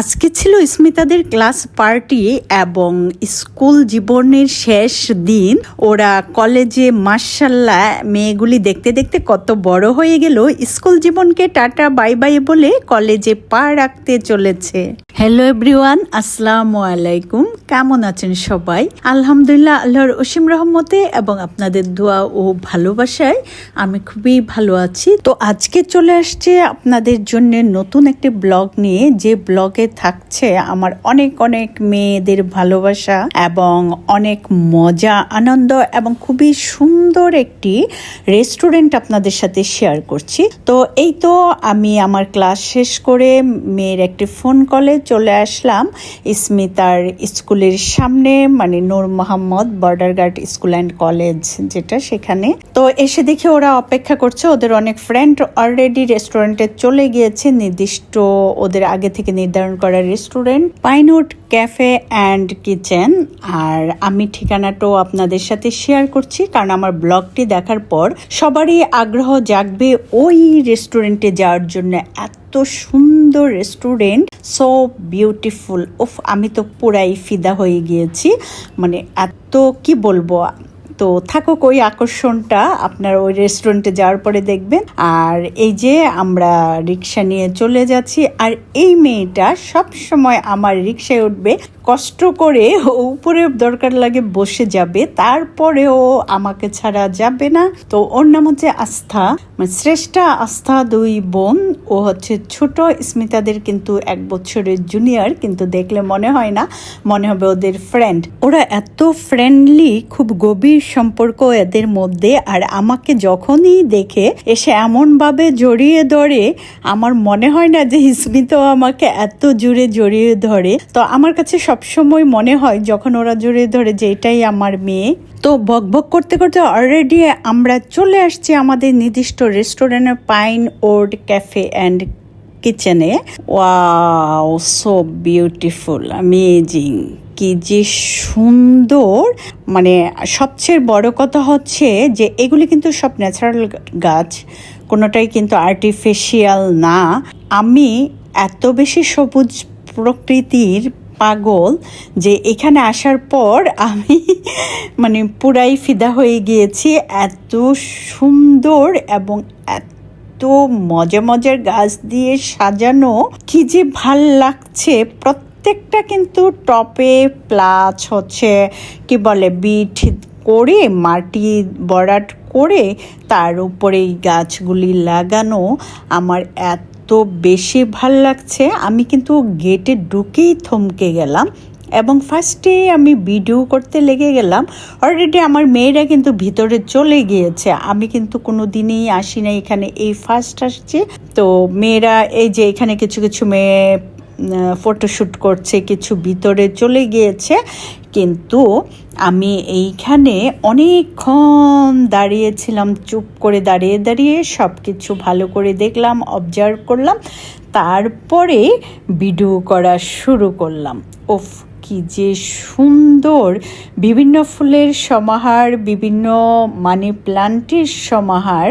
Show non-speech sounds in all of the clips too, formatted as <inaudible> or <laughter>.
আজকে ছিল স্মিতাদের ক্লাস পার্টি এবং স্কুল জীবনের শেষ দিন। ওরা কলেজে মার্শাল্লা মেয়েগুলি দেখতে দেখতে কত বড় হয়ে গেল। স্কুল জীবনকে টাটা, বাই বাই বলে কলেজে পা রাখতে চলেছে। হ্যালো এভরিওয়ান আসসালামু আলাইকুম কেমন আছেন সবাই? আলহামদুলিল্লাহ, আল্লাহর অসীম রহমতে এবং আপনাদের দোয়া ও ভালোবাসায় আমি খুবই ভালো আছি। তো আজকে চলে আসছে আপনাদের জন্য নতুন একটি ব্লগ নিয়ে। যে ব্লগে থাকছে আমার অনেক অনেক মেয়েদের ভালোবাসা এবং অনেক মজা, আনন্দ এবং খুবই সুন্দর একটি রেস্টুরেন্ট আপনাদের সাথে শেয়ার করছি। তো এই তো আমি আমার ক্লাস শেষ করে মেয়ের একটি ফোন কলে চলে আসলাম স্মিতার স্কুলের সামনে মানে Noor Mohammad border guard school and college যেটা সেখানে। তো এসে দেখে ওরা অপেক্ষা করছে, ওদের অনেক ফ্রেন্ড অলরেডি রেস্টুরেন্টে চলে গিয়েছে, নির্দিষ্ট ওদের আগে থেকে নির্ধারণ করা restaurant Pinewood cafe and kitchen. আর আমি ঠিকানাটাও আপনাদের সাথে শেয়ার করছি, কারণ আমার ব্লগটি দেখার পর সবারই আগ্রহ জাগবে ওই রেস্টুরেন্টে যাওয়ার জন্য। এত সুন্দর রেস্টুরেন্ট সো বিউটিফুল উফ, আমি তো পুরাই ফিদা হয়ে গিয়েছি। মানে এত, কি বলব? তো থাকুক ওই আকর্ষণটা, আপনার ওই রেস্টুরেন্টে যাওয়ার পরে দেখবেন। আর এই যে আমরা রিক্সা নিয়ে চলে যাচ্ছি, আর এই মেয়েটা সব সময় আমার রিক্সায় উঠবে। কষ্ট করে উপরে দরকার লাগে বসে যাবে, তারপরেও আমাকে ছাড়া যাবে না। তো ওর নাম হচ্ছে আস্থা। মানে শ্রেষ্ঠা আস্থা দুই বোন, ও হচ্ছে ছোট। স্মিতাদের কিন্তু এক বছরের জুনিয়র কিন্তু দেখলে মনে হয় না, মনে হবে ওদের ফ্রেন্ড ওরা এত ফ্রেন্ডলি খুব গভীর সম্পর্ক এদের মধ্যে, আর আমাকে যখনই দেখে এসে এমনভাবে জড়িয়ে ধরে, আমার মনে হয় না যে স্মিত আমাকে এত জুড়ে জড়িয়ে ধরে। তো আমার কাছে সবসময় মনে হয় যখন ওরা জড়িয়ে ধরে যে এটাই আমার মেয়ে, তো বক বক করতে করতে অলরেডি আমরা চলে আসছি আমাদের নির্দিষ্ট রেস্টুরেন্টের পাইন ওড ক্যাফে অ্যান্ড কিচেনে ওয়াও সো বিউটিফুল অ্যামেজিং কি যে সুন্দর। মানে সবচেয়ে বড় কথা হচ্ছে যে এগুলি কিন্তু সব ন্যাচারাল গাছ, কোনোটাই কিন্তু আর্টিফিশিয়াল না। আমি এত বেশি সবুজ প্রকৃতির পাগল যে এখানে আসার পর আমি মানে পুরাই ফিদা হয়ে গিয়েছি। এত সুন্দর এবং এত মজা মজার গাছ দিয়ে সাজানো। কি যে ভালো লাগছে। প্রত্যেকটা কিন্তু টপে প্লাস হচ্ছে, কি বলে, বিট করে, মাটি বরাট করে তার উপরে এই গাছগুলি লাগানো। আমার এত বেশি ভালো লাগছে, আমি কিন্তু গেটে ঢুকেই থমকে গেলাম এবং ফার্স্টে আমি ভিডিও করতে লেগে গেলাম। অলরেডি আমার মেয়েরা কিন্তু ভিতরে চলে গিয়েছে, আমি কিন্তু কোনো দিনই আসি না এখানে, এই ফার্স্ট আসছে। তো মেয়েরা এই যে এখানে কিছু কিছু মেয়ে ফটোশ্যুট করছে, কিছু ভিতরে চলে গিয়েছে। কিন্তু আমি এইখানে অনেকক্ষণ দাঁড়িয়েছিলাম, চুপ করে দাঁড়িয়ে দাঁড়িয়ে সব কিছু ভালো করে দেখলাম অবজার্ভ করলাম। তারপরে ভিডিও করা শুরু করলাম। ওফ, কি যে সুন্দর! বিভিন্ন ফুলের সমাহার, বিভিন্ন মানি প্লান্টের সমাহার,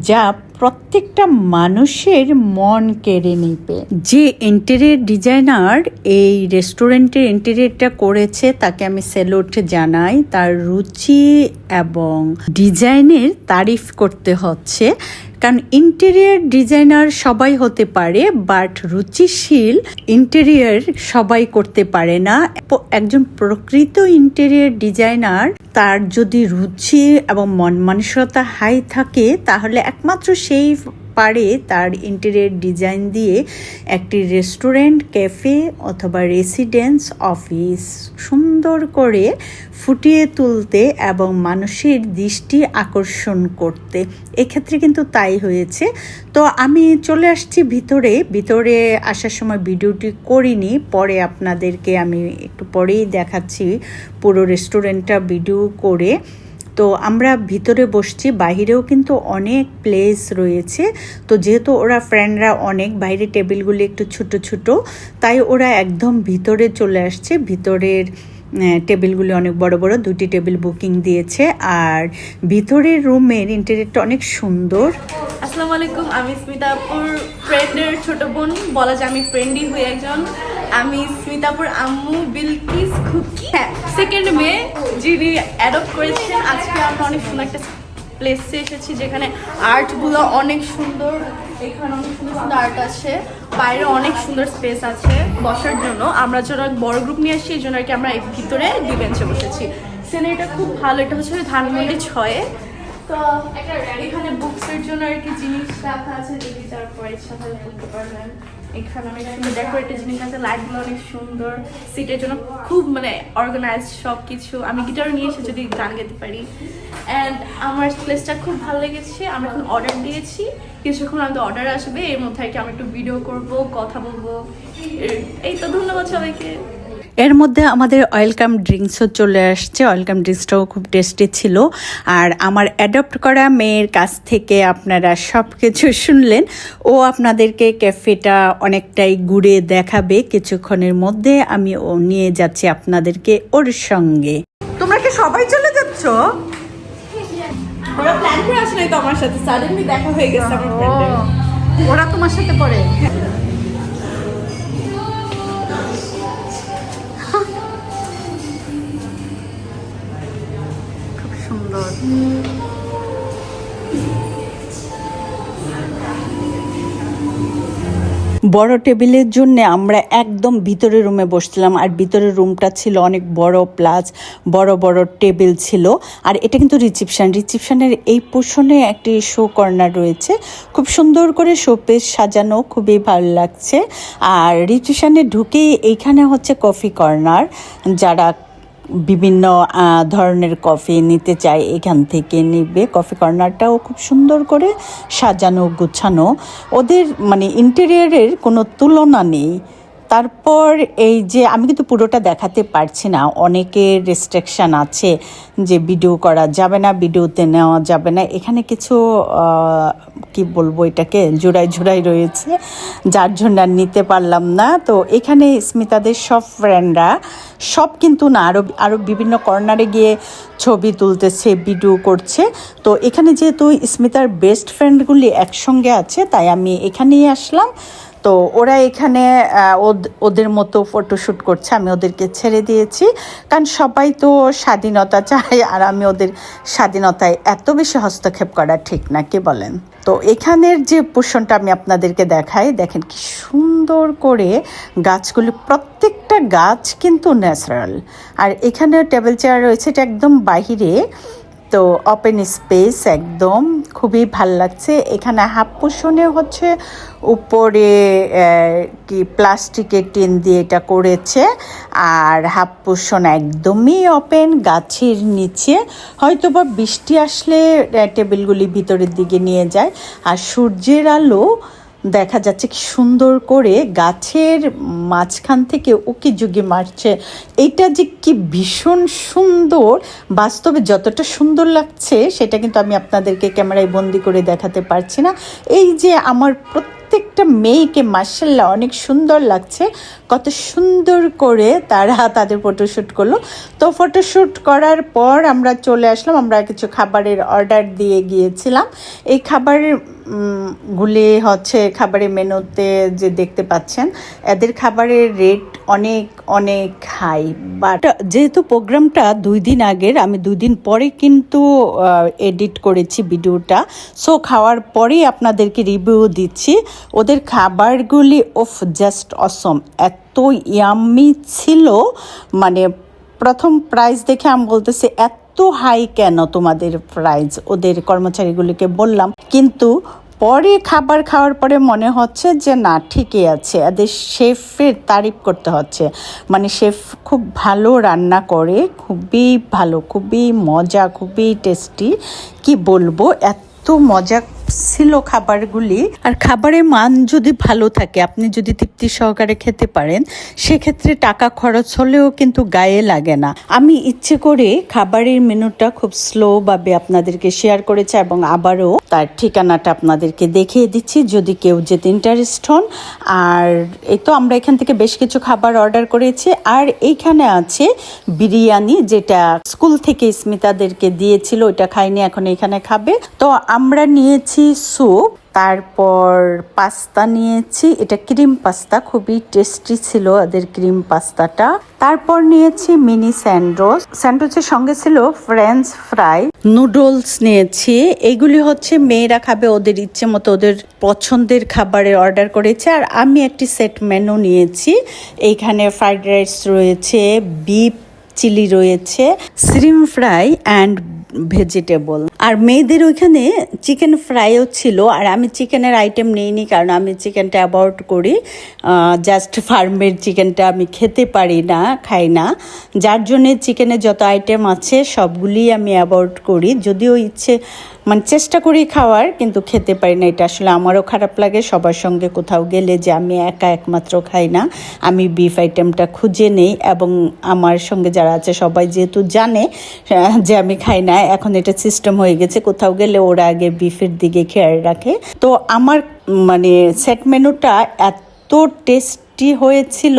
যা প্রত্যেকটা মানুষের মন কেড়ে নিবে। যে ইন্টেরিয়ার ডিজাইনার এই রেস্টুরেন্টের ইন্টেরিয়ারটা করেছে, তাকে আমি সেলোট জানাই। তার রুচি এবং ডিজাইনের তারিফ করতে হচ্ছে। কারণ ইন্টেরিয়ার ডিজাইনার সবাই হতে পারে বাট রুচিশীল ইন্টেরিয়ার সবাই করতে পারে না। একজন প্রকৃত ইন্টেরিয়ার ডিজাইনার তার যদি রুচি এবং মন মানসিকতা হাই থাকে, তাহলে একমাত্র সেই পারে তার ইন্টেরিয়র ডিজাইন দিয়ে একটি রেস্টুরেন্ট ক্যাফে অথবা রেসিডেন্স অফিস সুন্দর করে ফুটিয়ে তুলতে এবং মানুষের দৃষ্টি আকর্ষণ করতে। এক্ষেত্রে কিন্তু তাই হয়েছে। তো আমি চলে আসছি ভিতরে। ভিতরে আসার সময় ভিডিওটি করিনি, পরে আপনাদেরকে আমি একটু পরেই দেখাচ্ছি পুরো রেস্টুরেন্টটা ভিডিও করে। তো আমরা ভিতরে বসছি, বাহিরেও কিন্তু অনেক প্লেস রয়েছে। তো যেহেতু ওরা ফ্রেন্ডরা অনেক বাইরে টেবিলগুলি একটু ছোট ছোট, তাই ওরা একদম ভিতরে চলে আসছে। ভিতরের টেবিলগুলি অনেক বড় বড়, দুটি টেবিল বুকিং দিয়েছে। আর ভিতরের রুমের ইন্টেরিয়রটা অনেক সুন্দর। আসসালামু আলাইকুম, আমি স্মিতাপুর ফ্রেন্ডের ছোট বোন। বলা যায় আমি ফ্রেন্ডই হই একজন। আমি স্মিতাপুর আম্মু, বিলকিস, খুকি। হ্যাঁ সেকেন্ড মে যিনি অ্যাডপ্ট করেছেন। আজকে আমরা অনেক সুন্দর একটা প্লেসে এসেছি যেখানে আর্টগুলো অনেক সুন্দর, এখানে অনেক সুন্দর সুন্দর আর্ট আছে, বাইরে অনেক সুন্দর স্পেস আছে বসার জন্য। আমরা যারা বড় গ্রুপ নিয়ে আসছি এই জন্য আর কি আমরা ভিতরে দুই বেঞ্চে বসেছি। সিনারিটা খুব ভালো, এটা হচ্ছে ধানমন্ডি ছয়ে। তো এখানে বুকসের জন্য আর কি জিনিস রাখা আছে, যদি তারপর ইচ্ছা হলে বলতে পারবেন। এখানে আছে অনেক সুন্দর সিটের জন্য খুব মানে সব কিছু আমি নিয়ে এসে যদি পারি। অ্যান্ড আমার প্লেসটা খুব ভালো লেগেছে, আমি এখন অর্ডার দিয়েছি। কিছুক্ষণ অর্ডার আসবে, এর মধ্যে কি আমি একটু ভিডিও করব, কথা বলব। এই তো ধন্যবাদ সবাইকে। এর মধ্যে আমাদের ওয়েলকাম ড্রিঙ্কসও চলে আসছে। ওয়েলকাম ড্রিঙ্কসটাও খুব টেস্টি ছিল। আর আমার অ্যাডপ্ট করা মেয়ের কাছ থেকে আপনারা সব কিছু শুনলেন। ও আপনাদেরকে ক্যাফেটা অনেকটাই ঘুরে দেখাবে। কিছুক্ষণের মধ্যে আমি ও নিয়ে যাচ্ছি আপনাদেরকে ওর সঙ্গে। তোমরা কি সবাই চলে যাচ্ছ? ওরা প্ল্যান করে আসলে তো আমার সাথে। সাডেনলি দেখা হয়ে গেছে আমার ওরা তোমার সাথে পড়ে। বড় টেবিলের জন্য আমরা একদম ভিতরে রুমে বসছিলাম, আর ভিতরের রুমটা ছিল অনেক বড় প্লাস বড় বড় টেবিল ছিল, আর এটা কিন্তু রিসিপশন। রিসিপশনের এই পোর্শনে একটি শো কর্নার রয়েছে। খুব সুন্দর করে শোপেস সাজানো, খুবই ভালো লাগছে। আর রিসিপশনে ঢুকেই এইখানে হচ্ছে কফি কর্নার, যারা বিভিন্ন ধরনের কফি নিতে চায় এখান থেকে নিবে। কফি কর্নারটাও খুব সুন্দর করে সাজানো, গুছানো। ওদের মানে ইন্টেরিয়ারের কোনো তুলনা নেই। তারপর এই যে আমি কিন্তু পুরোটা দেখাতে পারছি না, অনেকের রেস্ট্রিকশান আছে যে ভিডিও করা যাবে না ভিডিওতে নেওয়া যাবে না। এখানে কিছু কি বলব এটাকে জোড়াই জোড়াই রয়েছে, যার জন্য আর নিতে পারলাম না। তো এখানে স্মিতাদের সব ফ্রেন্ডরা সব কিন্তু না আরও আরও বিভিন্ন কর্নারে গিয়ে ছবি তুলতেছে ভিডিও করছে। তো এখানে যেহেতু স্মিতার বেস্ট ফ্রেন্ডগুলি একসঙ্গে আছে, তাই আমি এখানেই আসলাম। তো ওরা এখানে ওদ- ওদের মতো ফটোশ্যুট করছে, আমি ওদেরকে ছেড়ে দিয়েছি। কারণ সবাই তো স্বাধীনতা চায়, আর আমি ওদের স্বাধীনতায় এত বেশি হস্তক্ষেপ করা ঠিক না, কি বলেন? তো এখানের যে পোষণটা আমি আপনাদেরকে দেখাই, দেখেন কি সুন্দর করে গাছগুলি, প্রত্যেকটা গাছ কিন্তু ন্যাচারাল। আর এখানে টেবিল চেয়ার রয়েছে, এটা একদম বাহিরে। তো ওপেন স্পেস একদম, খুবই ভালো লাগছে। এখানে হাফ পোষণে হচ্ছে উপরে কি প্লাস্টিকের টিন দিয়ে এটা করেছে, আর হাফ পোষণ একদমই ওপেন গাছের নিচে। হয়তো বা বৃষ্টি আসলে টেবিলগুলি ভিতরের দিকে নিয়ে যায়। আর সূর্যের আলো দেখা যাচ্ছে কি সুন্দর করে গাছের মাঝখান থেকে উকি যুগে মারছে। এটা যে কি ভীষণ সুন্দর। বাস্তবে যতটা সুন্দর লাগছে, সেটা কিন্তু আমি আপনাদেরকে ক্যামেরায় বন্দি করে দেখাতে পারছি না। এই যে আমার প্রত্যেকটা মেয়েকে মার্শাল্লাহ অনেক সুন্দর লাগছে। কত সুন্দর করে তারা তাদের ফটোশ্যুট করল। তো ফটোশ্যুট করার পর আমরা চলে আসলাম আমরা কিছু খাবারের অর্ডার দিয়ে গিয়েছিলাম। এই খাবারের উম, গুলি হচ্ছে খাবারের মেনুতে যে দেখতে পাচ্ছেন এদের খাবারের রেট অনেক অনেক হাই বাট যেহেতু প্রোগ্রামটা দুই দিন আগের আমি দুই দিন পরে কিন্তু এডিট করেছি ভিডিওটা সো খাওয়ার পরেই আপনাদেরকে রিভিউ দিচ্ছি। ওদের খাবারগুলি ওফ জাস্ট অসম এত ইয়াম্মি ছিল। মানে প্রথম প্রাইস দেখে আমি বলতেছি, এত হাই কেন তোমাদের প্রাইস ওদের কর্মচারীগুলিকে বললাম। কিন্তু পরে খাবার খাওয়ার পরে মনে হচ্ছে যে, না, ঠিকই আছে। এদের শেফের তারিফ করতে হচ্ছে। মানে শেফ খুব ভালো রান্না করে, খুবই ভালো, খুবই মজা, খুবই টেস্টি কি বলব? এত মজা ছিল খাবারগুলি। আর খাবারের মান যদি ভালো থাকে, আপনি যদি তৃপ্তি সহকারে খেতে পারেন, সেক্ষেত্রে টাকা খরচ হলেও কিন্তু গায়ে লাগে না। আমি ইচ্ছে করে খাবারের মেনুটা খুব স্লোভাবে আপনাদেরকে শেয়ার করেছি এবং আবারও তার ঠিকানাটা আপনাদেরকে দেখিয়ে দিচ্ছি, যদি কেউ যেতে ইন্টারেস্ট হন। আর এই তো আমরা এখান থেকে বেশ কিছু খাবার অর্ডার করেছি। আর এইখানে আছে বিরিয়ানি, যেটা স্কুল থেকে স্মিতাদেরকে দিয়েছিল, ওইটা খাইনি এখন এখানে খাবে। তো আমরা নিয়েছি নিয়েছি স্যুপ তারপর পাস্তা নিয়েছি। এটা ক্রিম পাস্তা খুবই টেস্টি ছিল ওদের ক্রিম পাস্তাটা তারপর নিয়েছি মিনি স্যান্ডোস স্যান্ডউইচের সঙ্গে ছিল ফ্রেঞ্চ ফ্রাই নুডলস নিয়েছি। এগুলি হচ্ছে মেয়েরা খাবে ওদের ইচ্ছে মতো, ওদের পছন্দের খাবারের অর্ডার করেছে। আর আমি একটি সেট মেনু নিয়েছি। এইখানে ফ্রাইড রাইস রয়েছে বিফ চিলি রয়েছে শ্রিম ফ্রাই অ্যান্ড ভেজিটেবল আর মেয়েদের ওইখানে চিকেন ফ্রাইও ছিল, আর আমি চিকেনের আইটেম নিইনি কারণ আমি চিকেনটা অ্যাভয়েড করি। জাস্ট ফার্মের চিকেনটা আমি খেতে পারি না, খাই না। যার জন্যে চিকেনের যত আইটেম আছে সবগুলি আমি অ্যাভয়েড করি। যদিও ইচ্ছে মানে চেষ্টা করি খাওয়ার, কিন্তু খেতে পারি না। এটা আসলে আমারও খারাপ লাগে। সবার সঙ্গে কোথাও গেলে যে আমি একা একমাত্র খাই না, আমি বিফ আইটেমটা খুঁজে নেই এবং আমার সঙ্গে যারা আছে সবাই যেহেতু জানে যে আমি খাই না, এখন এটা সিস্টেম হয়ে গেছে। কোথাও গেলে ওরা আগে বিফের দিকে খেয়াল রাখে। তো আমার মানে সেট মেনুটা এত টেস্টি হয়েছিল,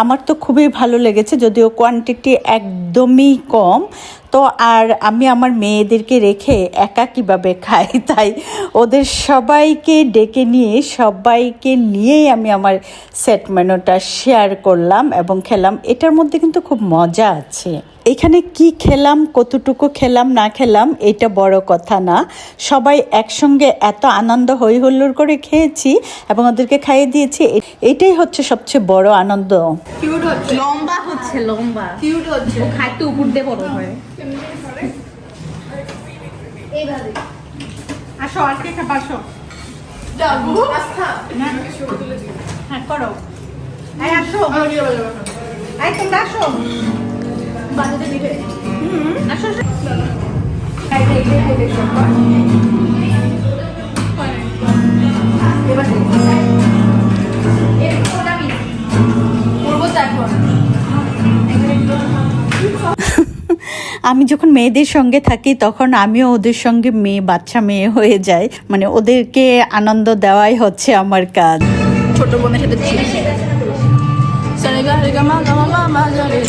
আমার তো খুবই ভালো লেগেছে, যদিও কোয়ান্টিটি একদমই কম। তো আর আমি আমার মেয়েদেরকে রেখে একা কীভাবে খাই? <laughs> তাই ওদের সবাইকে ডেকে নিয়ে, সবাইকে নিয়েই আমি আমার সেট মেনুটা শেয়ার করলাম এবং খেলাম। এটার মধ্যে কিন্তু খুব মজা আছে। এখানে কি খেলাম কতটুকু খেলাম না খেলাম এটা বড় কথা না। সবাই একসঙ্গে এত আনন্দ হই হুল্লোড় করে খেয়েছি এবং ওদেরকে খাইয়ে দিয়েছি। এটাই হচ্ছে সবচেয়ে বড় আনন্দ। কিউট হচ্ছে। লম্বা হচ্ছে লম্বা। কিউট হচ্ছে। ও খাইতে উপর দিয়ে বড় হয়। আসো আর কে খাবা আসো যাব। আস্থা। হ্যাঁ করো। এই আসো। এই তোমরা আসো। আমি যখন মেয়েদের সঙ্গে থাকি তখন আমিও ওদের সঙ্গে মেয়ে বাচ্চা মেয়ে হয়ে যায় মানে ওদেরকে আনন্দ দেওয়াই হচ্ছে আমার কাজ। ছোট বোনের সাথে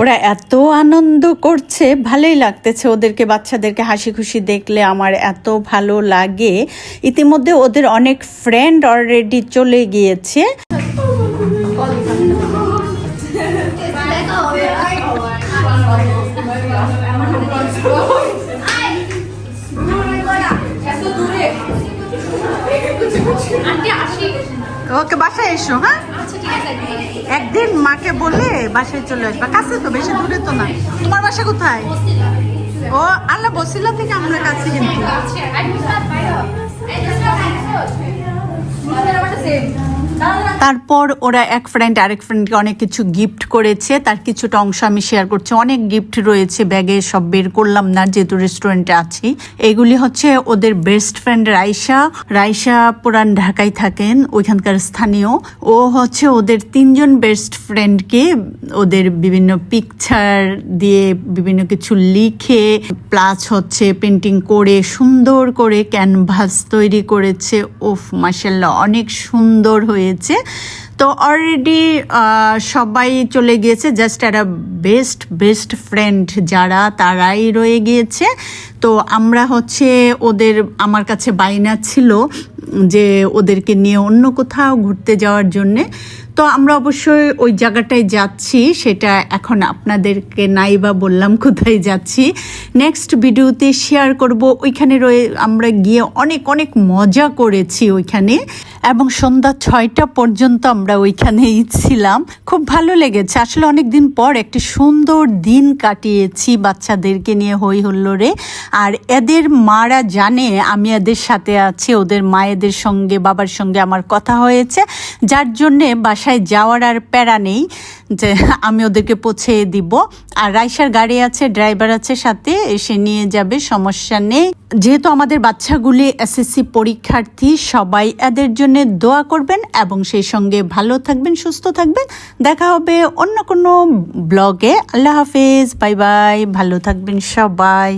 ওরা এত আনন্দ করছে, ভালোই লাগতেছে ওদেরকে, বাচ্চাদেরকে হাসি খুশি দেখলে আমার এত ভালো লাগে। ইতিমধ্যে ওদের অনেক ফ্রেন্ড অলরেডি চলে গিয়েছে। ওকে বাসায় এসো হ্যাঁ একদিন মাকে বলে বাসায় চলে আসবা কাছে তো বেশি দূরে তো না তোমার বাসা কোথায় ও আল্লাহ বসিলা থেকে আমরা কাছে কিন্তু তারপর ওরা এক ফ্রেন্ড আরেক ফ্রেন্ডকে অনেক কিছু গিফট করেছে, তার কিছুটা অংশ আমি শেয়ার করছি। অনেক গিফট রয়েছে, ব্যাগে সব বের করলাম না, যেহেতু রেস্টুরেন্টে আছি। এগুলি হচ্ছে ওদের বেস্ট ফ্রেন্ড রাইসা রাইসা পুরান ঢাকায় থাকেন, ওইখানকার স্থানীয়। ও হচ্ছে ওদের তিনজন বেস্ট ফ্রেন্ডকে ওদের বিভিন্ন পিকচার দিয়ে বিভিন্ন কিছু লিখে প্লাস হচ্ছে পেন্টিং করে, সুন্দর করে ক্যানভাস তৈরি করেছে। ওফ মাসাল্লাহ অনেক সুন্দর হয়েছে তো অলরেডি সবাই চলে গিয়েছে। জাস্ট একটা বেস্ট বেস্ট ফ্রেন্ড যারা, তারাই রয়ে গিয়েছে। তো আমরা হচ্ছে ওদের, আমার কাছে বাইনা ছিল যে ওদেরকে নিয়ে অন্য কোথাও ঘুরতে যাওয়ার জন্যে। তো আমরা অবশ্যই ওই জায়গাটায় যাচ্ছি, সেটা এখন আপনাদেরকে নাই বা বললাম কোথায় যাচ্ছি। নেক্সট ভিডিওতে শেয়ার করব, ওইখানে রয়ে আমরা গিয়ে অনেক অনেক মজা করেছি ওইখানে। এবং সন্ধ্যা ছয়টা পর্যন্ত আমরা ওইখানেই ছিলাম। খুব ভালো লেগেছে। আসলে অনেক দিন পর একটি সুন্দর দিন কাটিয়েছি বাচ্চাদেরকে নিয়ে হই হুল্লোড়ে। আর এদের মারা জানে আমি এদের সাথে আছি, ওদের মায়েদের সঙ্গে, বাবার সঙ্গে আমার কথা হয়েছে। যার জন্যে বাসায় যাওয়ার আর প্যারা নেই যে আমি ওদেরকে পৌঁছে দিব। আর রাইসার গাড়ি আছে, ড্রাইভার আছে সাথে এসে নিয়ে যাবে, সমস্যা নেই। যেহেতু আমাদের বাচ্চাগুলি এসএসসি পরীক্ষার্থী, সবাই এদের জন্য দোয়া করবেন এবং সেই সঙ্গে ভালো থাকবেন, সুস্থ থাকবেন। দেখা হবে অন্য কোনো ব্লগে। আল্লাহ হাফেজ, বাই বাই, ভালো থাকবেন সবাই।